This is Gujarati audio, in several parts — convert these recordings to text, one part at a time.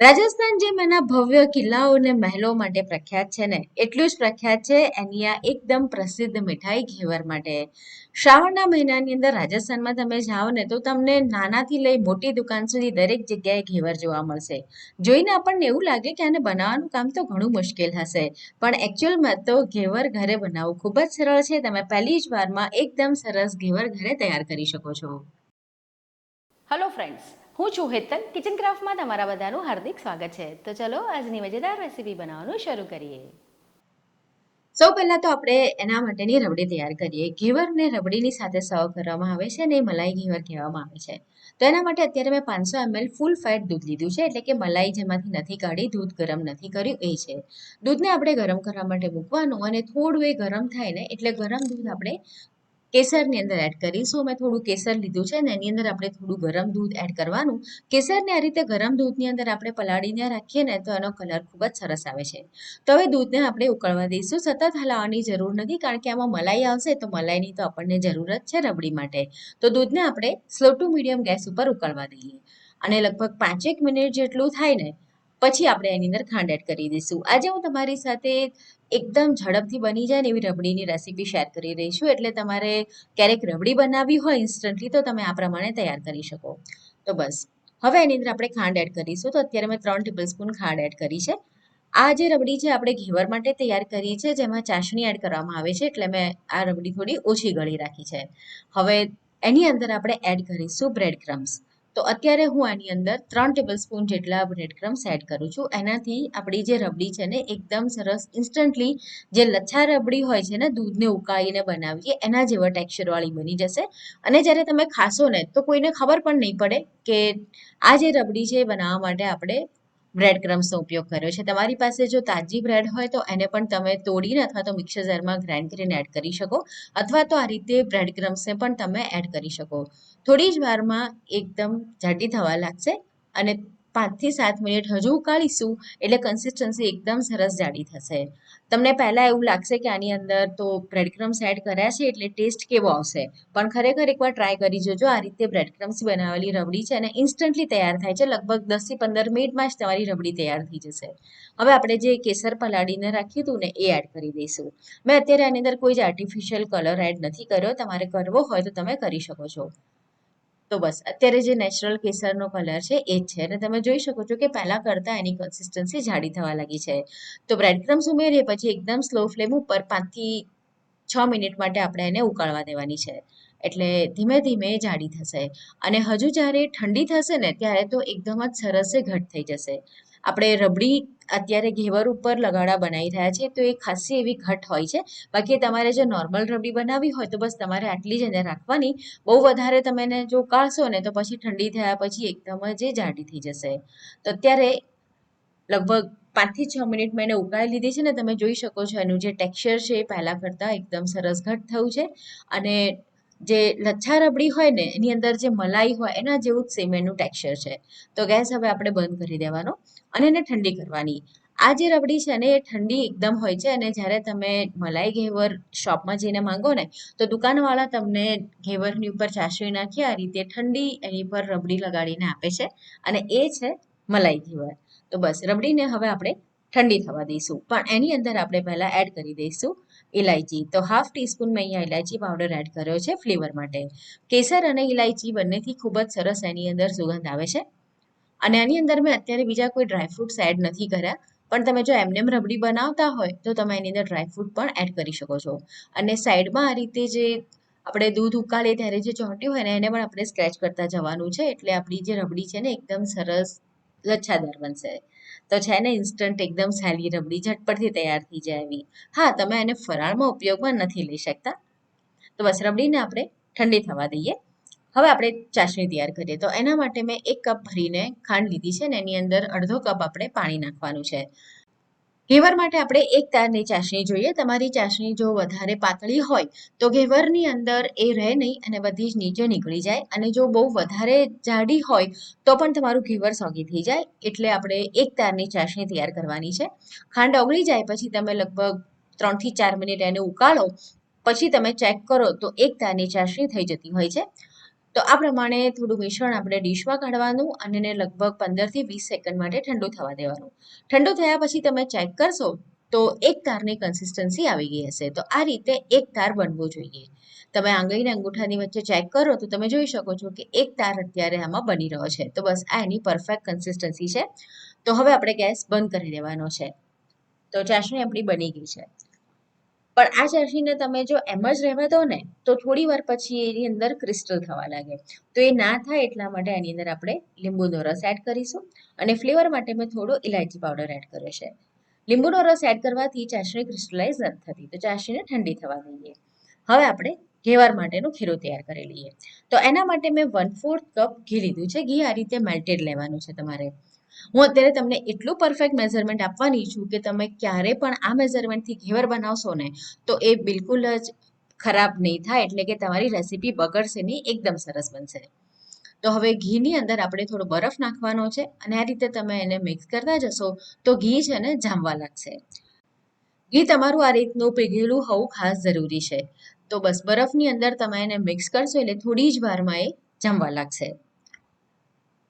રાજસ્થાન જેમ એના ભવ્ય કિલ્લાઓ અને મહેલો માટે પ્રખ્યાત છે ને, એટલું જ પ્રખ્યાત છે એની આ એકદમ પ્રસિદ્ધ મીઠાઈ ઘેવર માટે. શ્રાવણના મહિનાની અંદર રાજસ્થાનમાં તમે જાઓ ને તો તમને નાનાથી લઈ મોટી દુકાન સુધી દરેક જગ્યાએ ઘેવર જોવા મળશે. જોઈને આપણને એવું લાગે કે આને બનાવવાનું કામ તો ઘણું મુશ્કેલ હશે, પણ એકચ્યુઅલમાં તો ઘેવર ઘરે બનાવવું ખૂબ જ સરળ છે. તમે પહેલી જ વારમાં એકદમ સરસ ઘેવર ઘરે તૈયાર કરી શકો છો. હલો ફ્રેન્ડ્સ હું છું હેતલ કિચન ક્રાફ્ટમાં તમારા બધાનું હાર્દિક સ્વાગત છે. તો ચલો, આજની મજેદાર રેસીપી બનાવવાનું શરૂ કરીએ. સૌ પહેલાં તો આપણે એના માટેની રબડી તૈયાર કરીએ. ઘેવરને રબડીની સાથે સર્વ કરવામાં આવે છે અને મલાઈ ઘેવર કહેવામાં આવે છે. તો એના માટે અત્યારે મેં પાંચસો એમએલ ફૂલ ફેટ દૂધ લીધું છે, એટલે કે મલાઈ જેમાંથી નથી કાઢી, દૂધ ગરમ નથી કર્યું, એ છે. દૂધને આપણે ગરમ કરવા માટે મૂકવાનું અને થોડું એ ગરમ થાય ને, એટલે ગરમ દૂધ આપણે કેસરની અંદર એડ કરીશું મેં થોડું કેસર લીધું છે ને, એની અંદર આપણે થોડું ગરમ દૂધ એડ કરવાનું. કેસરને આ રીતે ગરમ દૂધની અંદર આપણે પલાળીને રાખીએ ને, તો એનો કલર ખૂબ જ સરસ આવે છે. તો હવે દૂધને આપણે ઉકળવા દઈશું. સતત હલાવવાની જરૂર નથી, કારણ કે આમાં મલાઈ આવશે, તો મલાઈની તો આપણને જરૂરત છે રબડી માટે. તો દૂધને આપણે સ્લો ટુ મીડિયમ ગેસ ઉપર ઉકળવા દઈએ. અને લગભગ પાંચેક મિનિટ જેટલું થાય ને પછી આપણે એની અંદર ખાંડ એડ કરી દઈશું. આજે હું તમારી સાથે એકદમ ઝડપથી બની જાય ને એવી રબડીની રેસીપી શેર કરી રહી છું. એટલે તમારે ક્યારેક રબડી બનાવવી હોય ઇન્સ્ટન્ટલી તો તમે આ પ્રમાણે તૈયાર કરી શકો. તો બસ. હવે એની અંદર આપણે ખાંડ એડ કરીશું. તો અત્યારે મેં ત્રણ ટેબલ સ્પૂન ખાંડ એડ કરી છે. આ જે રબડી છે, આપણે ઘેવર માટે તૈયાર કરી છે જેમાં ચાસણી એડ કરવામાં આવે છે, એટલે મેં આ રબડી થોડી ઓછી ગળી રાખી છે. હવે એની અંદર આપણે એડ કરીશું બ્રેડ ક્રમ્સ તો અત્યારે હું આની અંદર ત્રણ ટેબલ સ્પૂન જેટલા બ્રેડક્રમ્સ એડ કરું છું. એનાથી આપણી જે રબડી છે ને, એકદમ સરસ ઇન્સ્ટન્ટલી જે લચ્છા રબડી હોય છે ને, દૂધને ઉકાળીને બનાવીએ, એના જેવા ટેક્સચરવાળી બની જશે. અને જ્યારે તમે ખાશો ને, તો કોઈને ખબર પણ નહીં પડે કે આ જે રબડી છે એ બનાવવા માટે આપણે બ્રેડ ક્રમ્સનો ઉપયોગ કર્યો છે. તમારી પાસે જો તાજી બ્રેડ હોય તો એને પણ તમે તોડીને અથવા તો મિક્સર જારમાં ગ્રાઇન્ડ કરીને એડ કરી શકો. અથવા તો આ રીતે બ્રેડ ક્રમ્સને પણ તમે એડ કરી શકો. થોડી જ વારમાં એકદમ જાડી થવા લાગશે અને પાંચથી સાત મિનિટ હજુ ઉકાળીશું એટલે કન્સિસ્ટન્સી એકદમ સરસ જાડી થશે. તમને પહેલાં એવું લાગશે કે આની અંદર તો બ્રેડક્રમ્સ એડ કર્યા છે એટલે ટેસ્ટ કેવો આવશે. પણ ખરેખર એકવાર ટ્રાય કરી જોજો, આ રીતે બ્રેડક્રમ્સ બનાવેલી રબડી છે અને ઇન્સ્ટન્ટલી તૈયાર થાય છે. લગભગ દસથી પંદર મિનિટમાં જ તમારી રબડી તૈયાર થઈ જશે. હવે આપણે જે કેસર પલાળીને રાખ્યું હતું ને એ એડ કરી દઈશું. મેં અત્યારે આની અંદર કોઈ જ આર્ટિફિશિયલ કલર એડ નથી કર્યો. તમારે કરવો હોય તો તમે કરી શકો છો. તો બસ, અત્યારે જે નેચરલ કેસરનો કલર છે એ જ છે. અને તમે જોઈ શકો છો કે પહેલાં કરતાં એની કન્સિસ્ટન્સી જાડી થવા લાગી છે. તો બ્રેડ ક્રમ્સ ઉમેરીએ, પછી એકદમ સ્લો ફ્લેમ ઉપર પાંચથી છ મિનિટ માટે આપણે એને ઉકાળવા દેવાની છે. એટલે ધીમે ધીમે જાડી થશે. અને હજુ જ્યારે ઠંડી થશે ને, ત્યારે તો એકદમ જ સરસ ઘટ થઈ જશે. આપણે રબડી અત્યારે ઘેવર ઉપર લગાડા બનાવી રહ્યા છે તો એ ખાસી એવી ઘટ હોય છે. બાકી તમારે જો નોર્મલ રબડી બનાવવી હોય તો બસ તમારે આટલી જ એને રાખવાની. બહુ વધારે તમે એને જો કાઢશો ને, તો પછી ઠંડી થયા પછી એકદમ જ જાડી થઈ જશે. તો અત્યારે લગભગ પાંચથી છ મિનિટ મેં એને ઉકાળી લીધી છે ને, તમે જોઈ શકો છો એનું જે ટેક્સચર છે એ પહેલાં કરતાં એકદમ સરસ ઘટ થયું છે. અને જે લચ્છા રબડી હોય ને, એની અંદર જે મલાઈ હોય, એના જેવું જ સેમ એનું ટેક્સચર છે. તો ગેસ હવે આપણે બંધ કરી દેવાનો અને એને ઠંડી કરવાની. આ જે રબડી છે ને, એ ઠંડી એકદમ હોય છે અને જ્યારે તમે મલાઈ ઘેવર શોપમાં જઈને માંગો ને, તો દુકાનવાળા તમને ઘેવરની ઉપર ચાસણી નાખી, આ રીતે ઠંડી એની પર રબડી લગાડીને આપે છે. અને એ છે મલાઈ ઘેવર. તો બસ રબડીને હવે આપણે ઠંડી થવા દઈશું. પણ એની અંદર આપણે પહેલાં એડ કરી દઈશું ઇલાયચી તો હાફ ટીસ્પૂન મેં અહીંયા ઇલાયચી પાવડર એડ કર્યો છે ફ્લેવર માટે. કેસર અને ઇલાયચી બંનેથી ખૂબ જ સરસ એની અંદર સુગંધ આવે છે. અને આની અંદર મેં અત્યારે બીજા કોઈ ડ્રાયફ્રૂટ્સ એડ નથી કર્યા. પણ તમે જો એમનેમ રબડી બનાવતા હોય તો તમે એની અંદર ડ્રાયફ્રૂટ પણ એડ કરી શકો છો. અને સાઈડમાં આ રીતે જે આપણે દૂધ ઉકાળીએ ત્યારે જે ચોંટ્યું હોય ને એને પણ આપણે સ્ક્રેચ કરતા જવાનું છે. એટલે આપણી જે રબડી છે ને, એકદમ સરસ લચ્છાદાર બનશે તો છે ને ઇન્સ્ટન્ટ એકદમ સહેલી રબડી ઝટપટથી તૈયાર થઈ જાય એવી. હા, તમે એને ફરાળમાં ઉપયોગમાં નથી લઈ શકતા. તો બસ રબડીને આપણે ઠંડી થવા દઈએ. હવે આપણે ચાસણી તૈયાર કરીએ. તો એના માટે મેં એક કપ ભરીને ખાંડ લીધી છે ને, એની અંદર અડધો કપ આપણે પાણી નાખવાનું છે. ઘેવર માટે આપણે એક તારની ચાસણી જોઈએ. તમારી ચાસણી જો વધારે પાતળી હોય, તો ઘેવરની અંદર એ રહે નહીં અને બધી જ નીચે નીકળી જાય. અને જો બહુ વધારે જાડી હોય, તો પણ તમારું ઘેવર સોગી થઈ જાય. એટલે આપણે એક તારની ચાસણી તૈયાર કરવાની છે. ખાંડ ઓગળી જાય, પછી તમે લગભગ ત્રણથી ચાર મિનિટ એને ઉકાળો. પછી તમે ચેક કરો તો એક તારની ચાસણી થઈ જતી હોય છે. તો આ પ્રમાણે થોડું મિશ્રણ આપણે ડીશમાં કાઢવાનું અને એને લગભગ પંદરથી વીસ સેકન્ડ માટે ઠંડુ થવા દેવાનું. ઠંડુ થયા પછી તમે ચેક કરશો તો એક તારની કન્સિસ્ટન્સી આવી ગઈ હશે. તો આ રીતે એક તાર બનવો જોઈએ. તમે આંગળીને અંગૂઠાની વચ્ચે ચેક કરો તો તમે જોઈ શકો છો કે એક તાર અત્યારે આમાં બની રહ્યો છે. તો બસ આ એની પરફેક્ટ કન્સિસ્ટન્સી છે. તો હવે આપણે ગેસ બંધ કરી દેવાનો છે. તો ચાસણી આપણી બની ગઈ છે. પણ આ ચાસણીને તમે જો એમ જ રહેવા દો ને, તો થોડી વાર પછી એની અંદર ક્રિસ્ટલ થવા લાગે. તો એ ના થાય એટલા માટે એની અંદર આપણે લીંબુનો રસ એડ કરીશું. અને ફ્લેવર માટે મેં થોડો ઇલાયચી પાવડર એડ કર્યો છે. લીંબુનો રસ એડ કરવાથી ચાસણી ક્રિસ્ટલાઇઝ નથી થતી, તો ચાસણીને ઠંડી થવા દઈએ. હવે આપણે ઘેવાર માટેનું ખીરું તૈયાર કરી લઈએ તો એના માટે મેં વન ફોર્થ કપ ઘી લીધું છે. ઘી આ રીતે મેલ્ટેડ લેવાનું છે તમારે. હું અત્યારે તમને એટલું પરફેક્ટ મેઝરમેન્ટ આપવાની છું કે તમે ક્યારે પણ આ મેઝરમેન્ટથી ઘેવર બનાવશો ને, તો એ બિલકુલ જ ખરાબ નહીં થાય, એટલે કે તમારી રેસીપી બગડશે નહીં, એકદમ સરસ બનશે. તો હવે ઘીની અંદર આપણે થોડો બરફ નાખવાનો છે અને આ રીતે તમે એને મિક્સ કરતા જશો, તો ઘી છે ને જામવા લાગશે. ઘી તમારું આ રીતનું પીગેલું હોવું ખાસ જરૂરી છે. તો બસ બરફની અંદર તમે એને મિક્સ કરશો એટલે થોડી જ વારમાં એ જામવા લાગશે.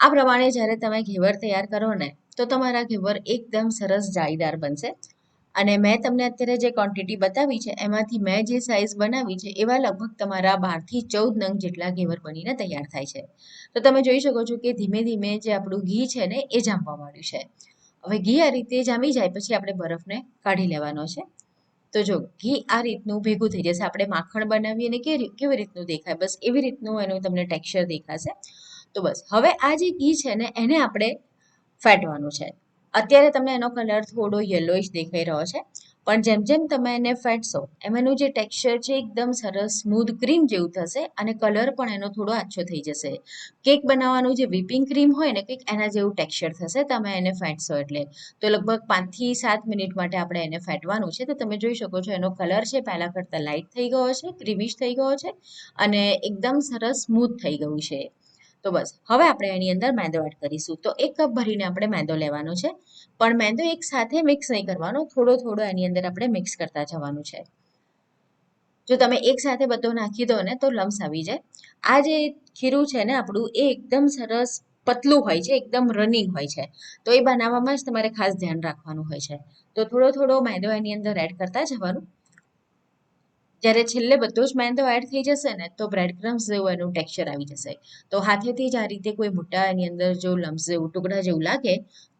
આ પ્રમાણે જ્યારે તમે ઘેવર તૈયાર કરો ને, તો તમારા ઘેવર એકદમ સરસ જાળીદાર બનશે. અને મેં તમને અત્યારે જે ક્વોન્ટિટી બતાવી છે, એમાંથી મેં જે સાઇઝ બનાવી છે, એવા લગભગ તમારા બારથી ચૌદ નંગ જેટલા ઘેવર બનીને તૈયાર થાય છે. તો તમે જોઈ શકો છો કે ધીમે ધીમે જે આપણું ઘી છે ને, એ જામવા માંડ્યું છે. હવે ઘી આ રીતે જામી જાય, પછી આપણે બરફને કાઢી લેવાનો છે. તો જો ઘી આ રીતનું ભેગું થઈ જશે. આપણે માખણ બનાવીએ અને કેવી રીતનું દેખાય? બસ એવી રીતનું એનું તમને ટેક્સચર દેખાશે. તો બસ, હવે આ જે ઘી છે ને, એને આપણે ફેટવાનું છે. અત્યારે તમને એનો કલર થોડો યલોઇશ દેખાઈ રહ્યો છે. પણ જેમ જેમ તમે એને ફેટશો એમ એનું જે ટેક્સચર છે એકદમ સરસ સ્મૂધ ક્રીમ જેવું થશે અને કલર પણ એનો થોડો આછો થઈ જશે. કેક બનાવવાનું જે વિપિંગ ક્રીમ હોય ને, કંઈક એના જેવું ટેક્સચર થશે, તમે એને ફેટશો એટલે. તો લગભગ પાંચથી સાત મિનિટ માટે આપણે એને ફેટવાનું છે, તો તમે જોઈ શકો છો એનો કલર છે પહેલાં કરતાં લાઇટ થઈ ગયો છે ક્રીમિશ થઈ ગયો છે અને એકદમ સરસ સ્મૂથ થઈ ગયું છે. તો બસ. હવે આપણે એની અંદર મેંદો એડ કરીશું. તો એક કપ ભરીને આપણે મેંદો લેવાનો છે. પણ મેંદો એક સાથે મિક્સ નહીં કરવાનો. થોડો થોડો એની અંદર આપણે મિક્સ કરતા જવાનું છે. જો તમે એક સાથે બધો નાખી દો ને તો લમ્સ આવી જાય. આ જે ખીરું છે ને આપણું એ એકદમ સરસ પતલું હોય છે, એકદમ રનિંગ હોય છે. તો એ બનાવવામાં જ તમારે ખાસ ધ્યાન રાખવાનું હોય છે. તો થોડો થોડો મેંદો એની અંદર એડ કરતા જવાનું. જ્યારે છેલ્લે બધો જ મેંદો એડ થઈ જશે ને, તો બ્રેડ ક્રમ્સ જેવું એનું ટેક્સચર આવી જશે. તો હાથેથી જ આ રીતે કોઈ મોટા એની અંદર જો લમ્સ જેવું, ટુકડા જેવું લાગે,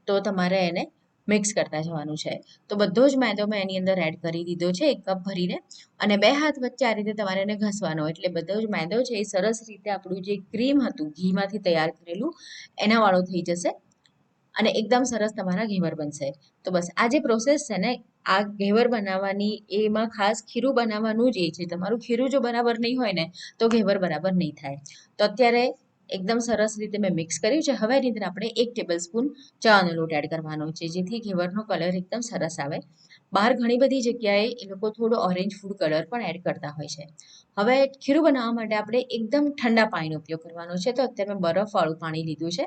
તો તમારે એને મિક્સ કરતા જવાનું છે. તો બધો જ મેંદો મેં એની અંદર એડ કરી દીધો છે, એક કપ ભરીને. અને બે હાથ વચ્ચે આ રીતે તમારે એને ઘસવાનો, એટલે બધો જ મેંદો છે એ સરસ રીતે આપણું જે ક્રીમ હતું, ઘીમાંથી તૈયાર કરેલું, એના વાળો થઈ જશે. અને એકદમ સરસ તમારા ઘેવર બનશે. તો બસ, આ જે પ્રોસેસ છે ને, આ ઘેવર બનાવવાની, એમાં ખાસ ખીરું બનાવવાનું જ એ છે. તમારું ખીરું જો બરાબર નહીં હોય ને, તો ઘેવર બરાબર નહીં થાય. તો અત્યારે એકદમ સરસ રીતે મેં મિક્સ કર્યું છે. હવે એની અંદર આપણે એક ટેબલ સ્પૂન ચાનો લોટ એડ કરવાનો છે, જેથી ઘેવરનો કલર એકદમ સરસ આવે. બહાર ઘણી બધી જગ્યાએ એ લોકો થોડો ઓરેન્જ ફૂડ કલર પણ એડ કરતા હોય છે. હવે ખીરું બનાવવા માટે આપણે એકદમ ઠંડા પાણીનો ઉપયોગ કરવાનો છે. તો અત્યારે મેં બરફવાળું પાણી લીધું છે.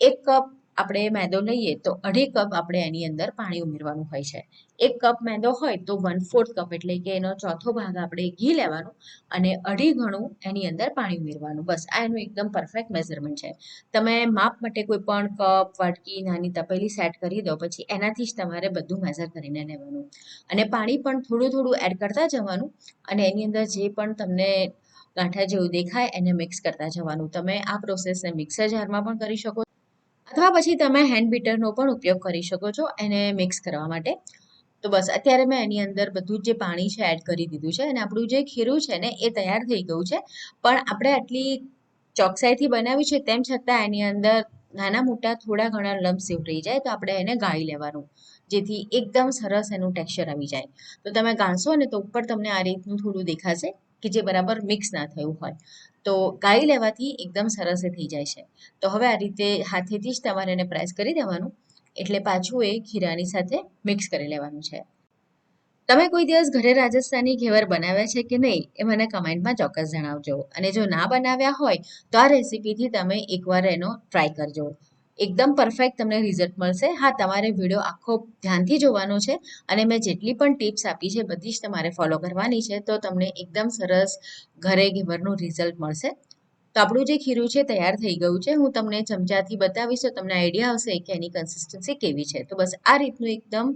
એક કપ આપણે મેદો લઈએ તો અઢી કપ આપણે એની અંદર પાણી ઉમેરવાનું હોય છે. એક કપ મેદો હોય તો વન ફોર્થ કપ એટલે કે એનો ચોથો ભાગ આપણે ઘી લેવાનું અને અઢી ઘણું એની અંદર પાણી ઉમેરવાનું. બસ, આ એનું એકદમ પરફેક્ટ મેઝરમેન્ટ છે. તમે માપ માટે કોઈ પણ કપ, વાટકી, નાની તપેલી સેટ કરી દો, પછી એનાથી જ તમારે બધું મેઝર કરીને લેવાનું. અને પાણી પણ થોડું થોડું એડ કરતા જવાનું અને એની અંદર જે પણ તમને ગાંઠા જેવું દેખાય એને મિક્સ કરતા જવાનું. તમે આ પ્રોસેસને મિક્સર જારમાં પણ કરી શકો અથવા પછી તમે હેન્ડ બીટરનો પણ ઉપયોગ કરી શકો છો એને મિક્સ કરવા માટે. તો બસ, અત્યારે મેં એની અંદર બધું જ પાણી છે એડ કરી દીધું છે અને આપણું જે ખીરું છે ને, એ તૈયાર થઈ ગયું છે. પણ આપણે આટલી ચોકસાઈથી બનાવ્યું છે, તેમ છતાં એની અંદર નાના મોટા થોડા ઘણા લમ્સ રહી જાય, તો આપણે એને ગાળી લેવાનું. જેથી એકદમ સરસ એનું ટેક્સચર આવી જાય. તો તમે ગાળશો ને, તો ઉપર તમને આ રીતનું થોડું દેખાશે કે જે બરાબર મિક્સ ના થયું હોય. તો ગાળી લેવાથી એકદમ સરસ થઈ જાય છે. તો હવે આ રીતે હાથેથી જ તમારે એને પ્રેસ કરી દેવાનું. એટલે પાછું એ ખીરાની સાથે મિક્સ કરી લેવાનું છે. તમે કોઈ દિવસ ઘરે રાજસ્થાની ઘેવર બનાવ્યા છે કે નહીં એ મને કમેન્ટમાં ચોક્કસ જણાવજો. અને જો ના બનાવ્યા હોય તો આ રેસીપીથી તમે એકવાર એનો ટ્રાય કરજો. એકદમ પરફેક્ટ તમને રિઝલ્ટ મળશે. હા, તમારે વીડિયો આખો ધ્યાનથી જોવાનો છે અને મેં જેટલી પણ ટિપ્સ આપી છે બધી જ તમારે ફોલો કરવાની છે, તો તમને એકદમ સરસ ઘરે ઘેવરનું રિઝલ્ટ મળશે. આપણું જે ખીરું છે, તૈયાર થઈ ગયું છે. હું તમને ચમચાથી બતાવીશ, તો તમને આઈડિયા આવશે કે એની કન્સિસ્ટન્સી કેવી છે. તો બસ આ રીતનું એકદમ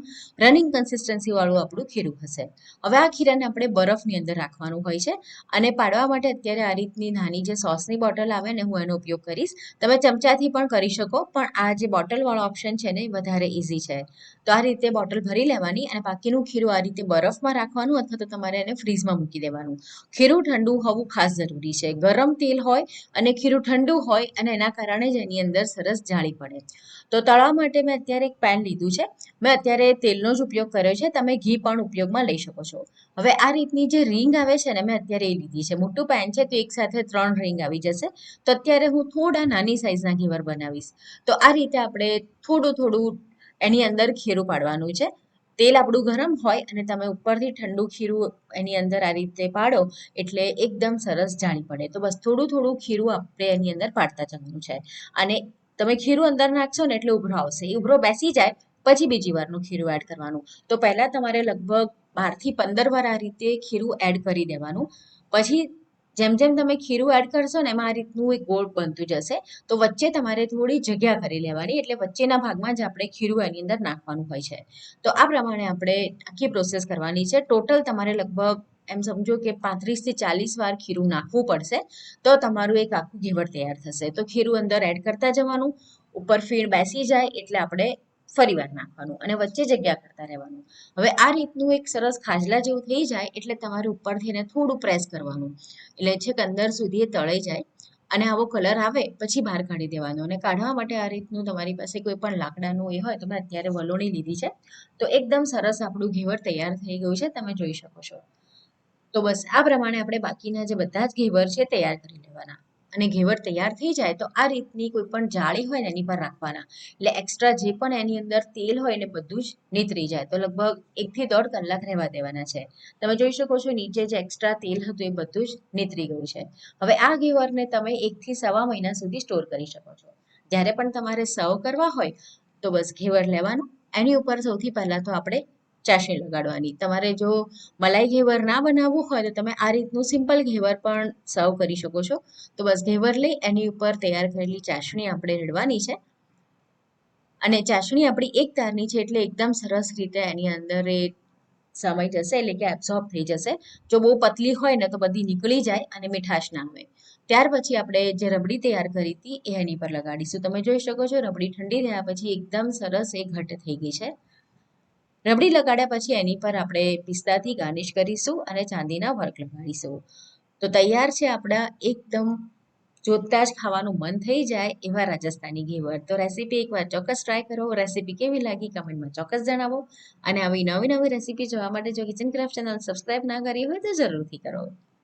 રનિંગ કન્સિસ્ટન્સીવાળું આપણું ખીરું હશે. હવે આ ખીરાને આપણે બરફની અંદર રાખવાનું હોય છે અને પાડવા માટે અત્યારે આ રીતની નાની જે સોસની બોટલ આવે ને, હું એનો ઉપયોગ કરીશ. તમે ચમચાથી પણ કરી શકો, પણ આ જે બોટલવાળો ઓપ્શન છે ને, એ વધારે ઇઝી છે. તો આ રીતે બોટલ ભરી લેવાની અને બાકીનું ખીરું આ રીતે બરફમાં રાખવાનું અથવા તો તમારે એને ફ્રીઝમાં મૂકી દેવાનું. ખીરું ઠંડુ હોવું ખાસ જરૂરી છે. ગરમ તેલ હોય અને ખીરું ઠંડુ હોય અને એના કારણે જ એની અંદર સરસ જાળી પડે. તો તળવા માટે મેં અત્યારે એક પેન લીધું છે. મેં અત્યારે તેલનો જ ઉપયોગ કર્યો છે. તમે ઘી પણ ઉપયોગમાં લઈ શકો છો. હવે આ રીતની જે રિંગ આવે છે ને મેં અત્યારે એ લીધી છે. મોટું પેન છે તો એક સાથે ત્રણ રિંગ આવી જશે. તો અત્યારે હું થોડા નાની સાઇઝના ઘીવર બનાવીશ. તો આ રીતે આપણે થોડું થોડું એની અંદર ખીરું પાડવાનું છે. તેલ આપણું ગરમ હોય અને તમે ઉપરથી ઠંડુ ખીરું એની અંદર આ રીતે પાડો એટલે એકદમ સરસ જાણી પડે. તો બસ થોડું થોડું ખીરું આપણે એની અંદર પાડતા જવાનું છે. અને તમે ખીરું અંદર નાખશો ને એટલે ઉભરો આવશે. એ ઉભરો બેસી જાય, પછી બીજી વારનું ખીરું એડ કરવાનું. તો પહેલાં તમારે લગભગ બારથી પંદર વાર આ રીતે ખીરું એડ કરી દેવાનું. પછી જેમ જેમ તમે ખીરું એડ કરશો ને એમાં આ રીતનું એક ગોળ બનતું જશે. તો વચ્ચે તમારે થોડી જગ્યા કરી લેવાની, એટલે વચ્ચેના ભાગમાં જ આપણે ખીરું એની અંદર નાખવાનું હોય છે. તો આ પ્રમાણે આપણે આખી પ્રોસેસ કરવાની છે. ટોટલ તમારે લગભગ એમ સમજો કે પાંત્રીસથી ચાલીસ વાર ખીરું નાખવું પડશે, તો તમારું એક આખું ઘેવર તૈયાર થશે. તો ખીરું અંદર એડ કરતા જવાનું. ઉપર ફીણ બેસી જાય, એટલે આપણે ફરીવાર નાખવાનું અને વચ્ચે જગ્યા કરતા રહેવાનું. હવે આ રીતનું એક સરસ ખાજલા જેવું થઈ જાય એટલે તમારે ઉપરથી એને થોડું પ્રેસ કરવાનું. એટલે છેક અંદર સુધી એ તળાઈ જાય અને આવો કલર આવે પછી બહાર કાઢી દેવાનો અને કાઢવા માટે આ રીતનું તમારી પાસે કોઈ પણ લાકડાનું એ હોય, તમે અત્યારે વલોણી લીધી છે, તો એકદમ સરસ આપણું ઘેવર તૈયાર થઈ ગયું છે, તમે જોઈ શકો છો. તો બસ આ પ્રમાણે આપણે બાકીના જે બધા જ ઘેવર છે, તૈયાર કરી લેવાના. અને ઘેવર તૈયાર થઈ જાય તો આ રીતની કોઈ પણ જાળી હોય ને એની પર રાખવાના. એટલે એક્સ્ટ્રા જે પણ એની અંદર તેલ હોય ને બધું જ નીતરી જાય. તો લગભગ એકથી દોઢ કલાક રહેવા દેવાના છે. તમે જોઈ શકો છો નીચે જે એક્સ્ટ્રા તેલ હતું એ બધું જ નીતરી ગયું છે. હવે આ ઘેવરને તમે એકથી સવા મહિના સુધી સ્ટોર કરી શકો છો. જ્યારે પણ તમારે સર્વ કરવા હોય તો બસ ઘેવર લેવાનું. એની ઉપર સૌથી પહેલાં તો આપણે ચાસણી લગાડવાની. તમારે જો મલાઈ ઘેવર ના બનાવવું હોય તો તમે આ રીતનું સિમ્પલ ઘેવર પણ સર્વ કરી શકો છો. તો બસ ઘેવર લઈ એની ઉપર તૈયાર કરેલી ચાસણી આપણે રેડવાની છે. અને ચાસણી આપણી એક તારની છે એટલે એકદમ સરસ રીતે એની અંદર એ સમય જશે એટલે કે એબ્ઝોર્બ થઈ જશે. જો બહુ પતલી હોય ને તો બધી નીકળી જાય અને મીઠાશ ના આવે ત્યાર પછી આપણે જે રબડી તૈયાર કરી હતી એ એની પર લગાડીશું. તમે જોઈ શકો છો રબડી ઠંડી થયા પછી એકદમ સરસ એ ઘટ થઈ ગઈ છે. રબડી લગાડ્યા પછી એની પર આપણે પિસ્તાથી ગાર્નિશ કરીશું અને ચાંદીના વર્ક લગાડીશું. તો તૈયાર છે આપણા એકદમ જોતા જ ખાવાનું મન થઈ જાય એવા રાજસ્થાની ઘેવર તો રેસીપી એકવાર ચોક્કસ ટ્રાય કરો. રેસીપી કેવી લાગી કમેન્ટમાં ચોક્કસ જણાવો. અને આવી નવી નવી રેસીપી જોવા માટે જો કિચન ક્રાફ્ટ ચેનલ સબસ્ક્રાઈબ ના કરી હોય તો જરૂરથી કરો.